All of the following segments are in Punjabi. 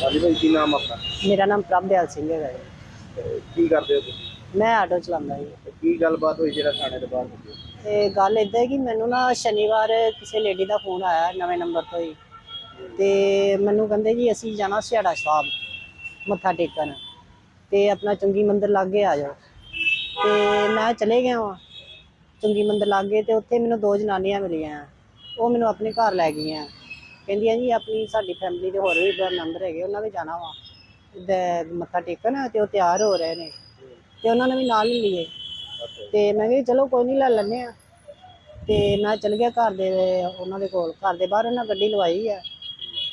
ਹਾਂਜੀ ਭਾਈ ਕੀ ਨਾਮ ਆਪਣਾ? ਮੇਰਾ ਨਾਮ ਪ੍ਰਭਦਿਆਲ ਸਿੰਘ ਹੈਗਾ ਜੀ। ਤੇ ਕੀ ਕਰਦੇ ਹੋ ਤੁਸੀਂ? ਮੈਂ ਆਟੋ ਚਲਾਉਂਦਾ ਜੀ। ਤੇ ਕੀ ਗੱਲਬਾਤ ਹੋਈ ਜਿਹੜਾ ਥਾਣੇ ਦੇ ਬਾਹਰ ਹੁੰਦੀ ਤੇ ਗੱਲ ਇਦਾਂ ਹੈ ਕਿ ਮੈਨੂੰ ਨਾ ਸ਼ਨੀਵਾਰ ਕਿਸੇ ਲੇਡੀ ਦਾ ਫੋਨ ਆਇਆ ਨਵੇਂ ਨੰਬਰ ਤੋਂ ਹੀ। ਤੇ ਮੈਨੂੰ ਕਹਿੰਦੇ ਜੀ ਅਸੀਂ ਜਾਣਾ ਸਿਆੜਾ ਸਾਹਿਬ ਮੱਥਾ ਟੇਕਣ। ਤੇ ਆਪਣਾ ਚੁੰਗੀ ਮੰਦਿਰ ਲਾਗੇ ਆ ਜਾਓ। ਤੇ ਮੈਂ ਚਲੇ ਗਿਆ ਵਾਂ ਚੁੰਗੀ ਮੰਦਿਰ ਲਾਗੇ। ਤੇ ਉੱਥੇ ਮੈਨੂੰ ਦੋ ਜਨਾਨੀਆਂ ਮਿਲੀਆਂ। ਉਹ ਮੈਨੂੰ ਆਪਣੇ ਘਰ ਲੈ ਗਈਆਂ। ਕਹਿੰਦੀਆਂ ਜੀ, ਆਪਣੀ ਸਾਡੀ ਫੈਮਿਲੀ ਦੇ ਹੋਰ ਵੀ ਮੈਂਬਰ ਹੈਗੇ, ਉਹਨਾਂ ਵੀ ਜਾਣਾ ਵਾ। ਤੇ ਮੱਥਾ ਟੇਕਣ ਤੇ ਉਹ ਤਿਆਰ ਹੋ ਰਹੇ ਨੇ। ਤੇ ਉਹਨਾਂ ਨੇ ਵੀ ਨਾਲ ਹੀ ਲਈਏ ਤੇ ਮੈਂ ਕਿਹਾ ਚਲੋ ਕੋਈ ਨਹੀਂ ਲੈ ਲੈਂਦੇ ਆ। ਤੇ ਮੈਂ ਚਲ ਗਿਆ ਘਰ ਦੇ, ਉਹਨਾਂ ਦੇ ਕੋਲ। ਘਰ ਦੇ ਬਾਹਰ ਉਹਨਾਂ ਗੱਡੀ ਲਵਾਈ ਆ।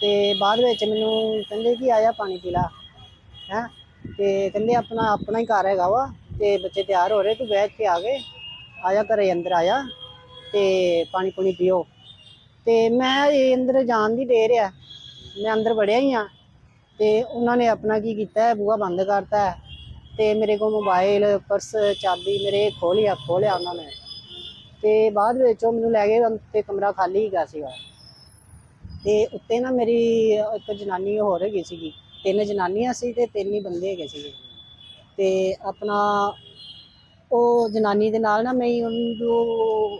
ਤੇ ਬਾਅਦ ਵਿੱਚ ਮੈਨੂੰ ਕਹਿੰਦੇ ਕਿ ਆਇਆ ਪਾਣੀ ਪੀ ਲਾ। ਹੈ? ਤੇ ਕਹਿੰਦੇ ਆਪਣਾ ਆਪਣਾ ਹੀ ਘਰ ਹੈਗਾ ਵਾ। ਤੇ ਬੱਚੇ ਤਿਆਰ ਹੋ ਰਹੇ, ਤੂੰ ਬੈਠ ਕੇ ਆ ਗਏ। ਆਇਆ ਘਰੇ, ਅੰਦਰ ਆਇਆ ਤੇ ਪਾਣੀ ਪੂਣੀ ਪੀਓ। ਤੇ ਮੈਂ ਇਹ ਅੰਦਰ ਜਾਣ ਦੀ ਦੇਰ ਆ। ਮੈਂ ਅੰਦਰ ਵੜਿਆ ਹੀ ਆ ਤੇ ਉਹਨਾਂ ਨੇ ਆਪਣਾ ਕੀ ਕੀਤਾ ਹੈ, ਬੂਹਾ ਬੰਦ ਕਰਤਾ ਹੈ ਤੇ ਮੇਰੇ ਕੋਲ ਮੋਬਾਈਲ ਪਰਸ ਚਾਬੀ ਮੇਰੇ ਖੋਲਿਆ ਖੋਲਿਆ ਉਹਨਾਂ ਨੇ। ਤੇ ਬਾਅਦ ਵਿੱਚ ਉਹ ਮੈਨੂੰ ਲੈ ਗਏ ਤੇ ਕਮਰਾ ਖਾਲੀ ਹੀ ਗਿਆ ਸੀਗਾ। ਤੇ ਉੱਤੇ ਨਾ ਮੇਰੀ ਇੱਕ ਜਨਾਨੀ ਹੋਰ ਹੈਗੀ ਸੀਗੀ। ਤਿੰਨ ਜਨਾਨੀਆਂ ਸੀ ਤੇ ਤਿੰਨ ਹੀ ਬੰਦੇ ਹੈਗੇ ਸੀਗੇ। ਤੇ ਆਪਣਾ ਉਹ ਜਨਾਨੀ ਦੇ ਨਾਲ ਨਾ ਮੈਂ ਉਹਨੂੰ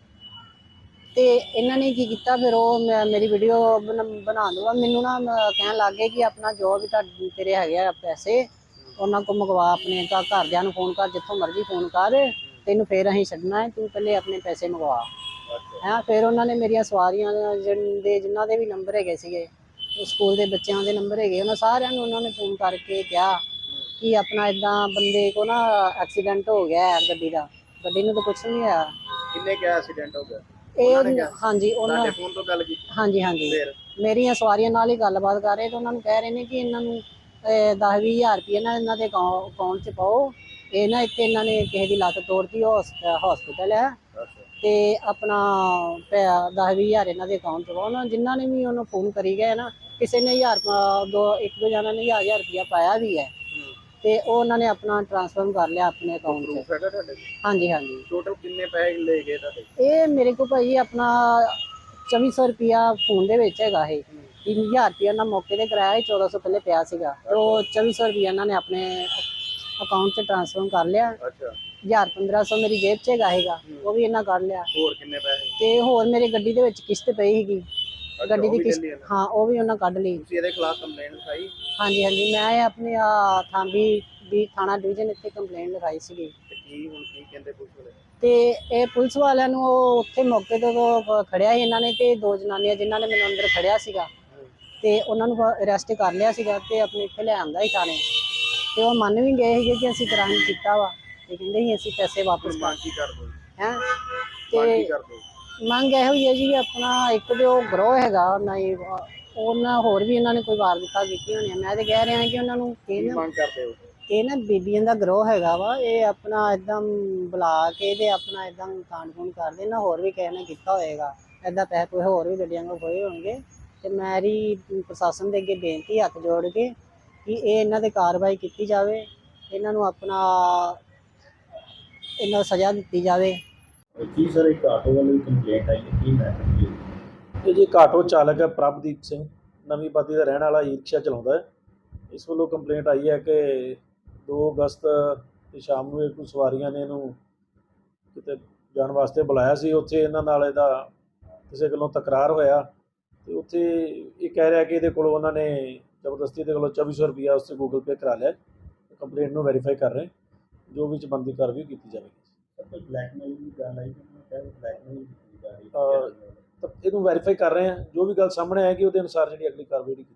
ਤੇ ਇਹਨਾਂ ਨੇ ਕੀ ਕੀਤਾ ਫਿਰ ਉਹ ਮੈਂ- ਮੇਰੀ ਵੀਡੀਓ ਬਣਾ ਦੂਗਾ ਮੈਨੂੰ ਨਾ ਮ- ਕਹਿਣ ਲੱਗ ਗਏ ਕਿ ਆਪਣਾ ਜੋ ਵੀ ਤੁਹਾਡੇ ਤੇਰੇ ਹੈਗੇ ਆ ਪੈਸੇ ਉਹਨਾਂ ਕੋ ਮੰਗਵਾ ਆਪਣੇ ਘਰ ਘਰਦਿਆਂ ਨੂੰ ਫੋਨ ਕਰ ਜਿੱਥੋਂ ਮਰਜ਼ੀ ਫੋਨ ਕਰ ਤੈਨੂੰ ਫੇਰ ਅਸੀਂ ਛੱਡਣਾ ਹੈ ਤੂੰ ਪਹਿਲੇ ਆਪਣੇ ਪੈਸੇ ਮੰਗਵਾ। ਹੈਂ ਫਿਰ ਉਹਨਾਂ ਨੇ ਮੇਰੀਆਂ ਸਵਾਰੀਆਂ ਜਿਨ- ਦੇ ਜਿਨ੍ਹਾਂ ਦੇ ਵੀ ਨੰਬਰ ਹੈਗੇ ਸੀਗੇ ਉਹ ਸਕੂਲ ਦੇ ਬੱਚਿਆਂ ਦੇ ਨੰਬਰ ਹੈਗੇ ਉਹਨਾਂ ਸਾਰਿਆਂ ਨੂੰ ਉਹਨਾਂ ਨੇ ਫੋਨ ਕਰਕੇ ਕਿਹਾ ਕਿ ਆਪਣਾ ਇਦਾਂ ਬੰਦੇ ਕੋ ਨਾ ਐਕਸੀਡੈਂਟ ਹੋ ਗਿਆ ਹੈ ਗੱਡੀ ਦਾ। ਗੱਡੀ ਨੂੰ ਤਾਂ ਕੁਝ ਨਹੀਂ ਹੋਇਆ ਕਿੰਨੇ ਕਿਹਾ ਐਕਸੀਡੈਂਟ ਹੋ ਗਿਆ ਇਹ ਹਾਂਜੀ ਉਹਨਾਂ ਤੁਹਾਡੇ ਫੋਨ ਤੋਂ ਗੱਲ ਕੀਤੀ? ਹਾਂਜੀ ਹਾਂਜੀ। ਫਿਰ? ਮੇਰੀਆਂ ਸਵਾਰੀਆਂ ਨਾਲ ਹੀ ਗੱਲਬਾਤ ਕਰ ਰਹੇ ਤੇ ਉਹਨਾਂ ਨੂੰ ਕਹਿ ਰਹੇ ਨੇ ਕਿ ਇਹਨਾਂ ਨੂੰ 10 ਹਜ਼ਾਰ ਰੁਪਏ ਨਾ ਇਹਨਾਂ ਦੇ ਅਕਾਊਂਟ 'ਚ ਪਾਓ। ਇਹ ਨਾ ਇੱਥੇ ਇਹਨਾਂ ਨੇ ਕਿਸੇ ਦੀ ਲੱਤ ਤੋੜਤੀ ਹਸਪੀਟਲ ਹੈ। ਅੱਛਾ। ਤੇ ਆਪਣਾ 10 ਹਜ਼ਾਰ ਇਹਨਾਂ ਦੇ ਅਕਾਊਂਟ 'ਚ ਪਾਓ। ਉਹਨਾਂ ਜਿਨ੍ਹਾਂ ਨੇ ਵੀ ਉਹਨੂੰ ਫੋਨ ਕਰੀ ਗਏ ਨਾ ਕਿਸੇ ਨੇ ਹਜ਼ਾਰ ਪਾ- ਦੋ ਇੱਕ ਦੋ ਜਣਾਂ ਨੇ ਹਜ਼ਾਰ ਹਜ਼ਾਰ ਰੁਪਇਆ ਪਾਇਆ ਵੀ ਹੈ। ਤੇ ਉਹ ਉਹਨਾਂ ਨੇ ਆਪਣਾ ਟ੍ਰਾਂਸਫਰ ਕਰ ਲਿਆ ਆਪਣੇ ਅਕਾਊਂਟ 'ਚ ਪ੍ਰੂਫ ਹੈਗਾ ਤੁਹਾਡੇ ਹਾਂਜੀ ਹਾਂਜੀ। ਟੋਟਲ ਕਿੰਨੇ ਪੈਸੇ ਲੈ ਗਏ ਤੁਹਾਡੇ? ਇਹ ਮੇਰੇ ਕੋਲ ਭਾਈ ਆਪਣਾ 2400 ਰੁਪਿਆ ਫੋਨ ਦੇ ਵਿੱਚ ਹੈਗਾ ਇਹ। 3000 ਰੁਪਿਆ ਨਾਲ ਮੌਕੇ ਤੇ ਕਰਾਇਆ ਸੀ 1400 ਪਹਿਲੇ ਪਿਆ ਸੀਗਾ। ਤੇ ਉਹ 2400 ਰੁਪਿਆ ਇਹਨਾਂ ਨੇ ਆਪਣੇ ਅਕਾਊਂਟ 'ਚ ਟ੍ਰਾਂਸਫਰ ਕਰ ਲਿਆ। ਅੱਛਾ। 1000 1500 ਮੇਰੀ ਜੇਬ 'ਚ ਹੈਗਾ ਉਹ ਵੀ ਇਹਨਾਂ ਕੱਢ ਲਿਆ। ਹੋਰ ਕਿੰਨੇ ਪੈਸੇ? ਤੇ ਹੋਰ ਮੇਰੇ ਗੱਡੀ ਦੇ ਵਿੱਚ ਕਿਸ਼ਤ ਪਈ ਸੀਗੀ। ਗੱਡੀ ਦੀ ਕਿਸ਼ਤ। ਹਾਂ ਉਹ ਵੀ ਉਹਨਾਂ ਕੱਢ ਲਈ। ਤੁਸੀਂ ਇਹਦੇ ਖਿਲਾਫ ਕੰਪਲੇਂਟ ਲਿਖਾਈ? ਹਾਂਜੀ ਹਾਂਜੀ ਮੈਂ ਆਪਣੇ ਆ ਥਾਂਬੀ ਦੀ ਥਾਣਾ ਡਿਵੀਜ਼ਨ ਇੱਥੇ ਕੰਪਲੇਂਟ ਲਿਖਾਈ ਸੀਗੀ। ਤੇ ਕੀ ਹੁਣ ਕੀ ਕਹਿੰਦੇ ਪੁਲਿਸ ਵਾਲੇ? ਤੇ ਇਹ ਪੁਲਿਸ ਵਾਲਿਆਂ ਨੂੰ ਉਹ ਉੱਥੇ ਮੌਕੇ ਤੇ ਉਹ ਖੜਿਆ ਸੀ ਇਹਨਾਂ ਨੇ ਤੇ ਦੋ ਜਨਾਨੀਆਂ ਜਿਨ੍ਹਾਂ ਨੇ ਮੈਨੂੰ ਅੰਦਰ ਖੜਿਆ ਸੀਗਾ। ਤੇ ਉਹਨਾਂ ਨੂੰ ਅਰੈਸਟ ਕਰ ਲਿਆ ਸੀਗਾ ਤੇ ਆਪਣੇ ਇੱਥੇ ਲੈ ਆਂਦਾ ਸੀ ਥਾਣੇ। ਤੇ ਉਹ ਮੰਨ ਵੀ ਗਏ ਸੀਗੇ ਕਿ ਅਸੀਂ ਕ੍ਰਾਈਮ ਕੀਤਾ ਵਾ। ਤੇ ਕਹਿੰਦੇ ਸੀ ਅਸੀਂ ਪੈਸੇ ਵਾਪਸ ਮੰਗ ਕੀ ਕਰ ਦੋ ਹੈ? ਮੰਗ ਕੀ ਤੇ ਕਰ ਦੋ ਮੰਗ ਇਹੋ ਹੀ ਹੈ ਜੀ ਆਪਣਾ ਇੱਕ ਤੇ ਉਹ ਗਰੋਹ ਹੈਗਾ ਨਹੀਂ ਉਹਨਾਂ ਹੋਰ ਵੀ ਇਹਨਾਂ ਨੇ ਕੋਈ ਵਾਰਦਾਤਾਂ ਕੀਤੀਆਂ ਹੋਣੀਆਂ ਮੈਂ ਤੇ ਕਹਿ ਰਿਹਾ ਕਿ ਉਹਨਾਂ ਨੂੰ ਕੀ ਇਹ ਨਾ ਮੰਗ ਕਰਦੇ ਹੋ? ਇਹ ਨਾ ਬੀਬੀਆਂ ਦਾ ਗਰੋਹ ਹੈਗਾ ਵਾ ਇਹ ਆਪਣਾ ਇਦਾਂ ਬੁਲਾ ਕੇ ਤੇ ਆਪਣਾ ਇਦਾਂ ਕਾਂਡ ਕੂੰਡ ਕਰਦੇ ਨਾ ਹੋਰ ਵੀ ਕਿਸੇ ਨੇ ਕੀਤਾ ਹੋਏਗਾ। ਇਦਾਂ ਪੈਸੇ ਕੋਈ ਹੋਰ ਵੀ ਗੱਡੀਆਂ ਕੋ ਹੋਏ ਹੋਣਗੇ। ਤੇ ਮੇਰੀ ਪ੍ਰਸ਼ਾਸਨ ਦੇ ਅੱਗੇ ਬੇਨਤੀ ਹੱਥ ਜੋੜ ਕੇ ਕਿ ਇਹ ਇਹਨਾਂ ਤੇ ਕਾਰਵਾਈ ਕੀਤੀ ਜਾਵੇ ਇਹਨਾਂ ਨੂੰ ਆਪਣਾ ਇਹਨਾਂ ਨੂੰ ਸਜ਼ਾ ਦਿੱਤੀ ਜਾਵੇ। ਕੀ ਸਰ ਇੱਕ ਆਟੋ ਵਾਲੇ ਦੀ ਕੰਪਲੇਂਟ ਆਈ ਹੈ ਕੀ ਮੈਟਰ ਕੀ ਹੈ ਇਹ ਜੀ ਇੱਕ ਆਟੋ ਚਾਲਕ ਹੈ, ਪ੍ਰਭਦੀਪ ਸਿੰਘ, ਨਵੀਂ ਬਾਦੀ ਦਾ ਰਹਿਣ ਵਾਲਾ ਈ ਰਿਕਸ਼ਾ ਚਲਾਉਂਦਾ ਹੈ। ਇਸ ਵੱਲੋਂ ਕੰਪਲੇਂਟ ਆਈ ਹੈ ਕਿ 2 ਅਗਸਤ ਦੀ ਸ਼ਾਮ ਨੂੰ ਇਹ ਕੁਝ ਸਵਾਰੀਆਂ ਨੇ ਇਹਨੂੰ ਕਿਤੇ ਜਾਣ ਵਾਸਤੇ ਬੁਲਾਇਆ ਸੀ। ਉੱਥੇ ਇਹਨਾਂ ਨਾਲ ਇਹਦਾ ਕਿਸੇ ਗੱਲੋਂ ਤਕਰਾਰ ਹੋਇਆ ਤੇ ਉੱਥੇ ਇਹ ਕਹਿ ਰਿਹਾ ਕਿ ਇਹਦੇ ਕੋਲੋਂ ਉਹਨਾਂ ਨੇ ਜ਼ਬਰਦਸਤੀ ਦੇ ਕੋਲੋਂ 2400 ਰੁਪਇਆ ਉਸ ਤੇ ਗੂਗਲ ਪੇ ਕਰਾ ਲਿਆ। ਕੰਪਲੇਂਟ ਨੂੰ ਵੈਰੀਫਾਈ ਕਰ ਰਹੇ ਜੋ ਵਿੱਚ ਬੰਦੀ ਕਾਰਵਾਈ ਕੀਤੀ ਜਾਵੇਗੀ। ਬਲੈਕਮੇਲ ਦੀ ਗੱਲ ਆਈ ਕਿ ਮੈਂ ਕਹਿੰਦਾ ਬਲੈਕਮੇਲ ਕੀਤੀ ਜਾ ਰਹੀ ਅਹ, ਤਾਂ ਇਹਨੂੰ ਵੈਰੀਫਾਈ ਕਰ ਰਹੇ ਹਾਂ ਜੋ ਵੀ ਗੱਲ ਸਾਹਮਣੇ ਆਏਗੀ ਉਹਦੇ ਅਨੁਸਾਰ ਜਿਹੜੀ ਅਗਲੀ ਕਾਰਵਾਈ ਕੀਤੀ